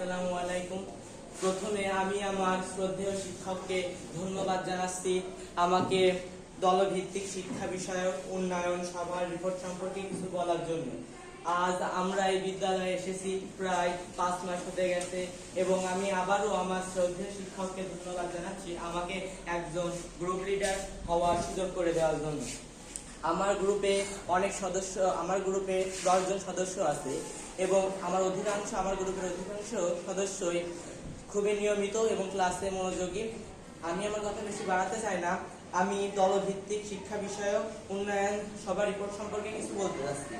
আসসালামু আলাইকুম। প্রথমে আমি আমার শ্রদ্ধেয় শিক্ষককে ধন্যবাদ জানাচ্ছি। আমাকে দলভিত্তিক শিক্ষা বিষয়ক উন্নয়ন সভার রিপোর্ট সম্পর্কে কিছু বলার জন্য। আজ আমরা এই বিদ্যালয়ে এসেছি, প্রায় পাঁচ মাস হতে গেছে এবং আমি আবারও আমার শ্রদ্ধেয় শিক্ষককে ধন্যবাদ জানাচ্ছি। আমাকে একজন গ্রুপ লিডার হওয়ার সুযোগ করে দেওয়ার জন্য। আমার গ্রুপে অনেক সদস্য, আমার গ্রুপে দশজন সদস্য আছে এবং আমার অধিকাংশ, আমার গ্রুপের অধিকাংশ সদস্যই খুবই নিয়মিত এবং ক্লাসে মনোযোগী। আমি আমার কথা বেশি বাড়াতে চাই না। আমি দলভিত্তিক শিক্ষা বিষয়ক উন্নয়ন সবার রিপোর্ট সম্পর্কে কিছু বলতে চাচ্ছি।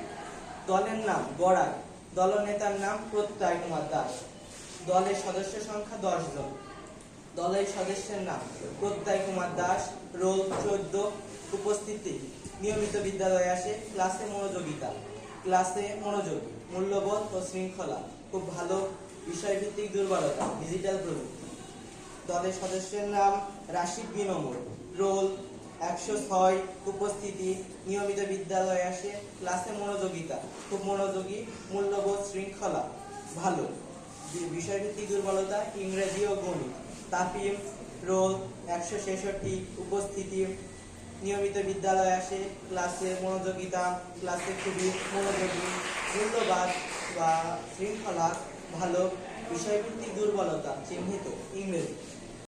দলের নাম গড়াই দলনেতার নাম প্রত্যয় কুমার দাস। দলের সদস্য সংখ্যা দশ জন। দলের সদস্যের নাম প্রত্যয় কুমার দাস, রোল চোদ্দ উপস্থিতি। নিয়মিত বিদ্যালয়ে আসে ক্লাসে মনোযোগিতা। ক্লাসে মনোযোগী, মূল্যবোধ ও শৃঙ্খলা খুব ভালো বিষয়ভিত্তিক দুর্বলতা ডিজিটাল প্রযুক্তি। দলের সদস্যের নাম রাশিদ বিনমর রোল একশো ছয় উপস্থিতি। নিয়মিত বিদ্যালয়ে আসে ক্লাসে মনোযোগিতা, খুব মনোযোগী, মূল্যবোধ, শৃঙ্খলা, ভালো। বিষয়ভিত্তিক দুর্বলতা ইংরেজি ও গণিত। তাফিম রোল একশো ছেষট্টি উপস্থিতি। নিয়মিত বিদ্যালয়ে আসে, ক্লাসে মনোযোগিতা, ক্লাসে খুবই মনোযোগী মূল্যবাদ বা শৃঙ্খলা ভালো, বিষয়ভিত্তিক দুর্বলতা চিহ্নিত ইংরেজি।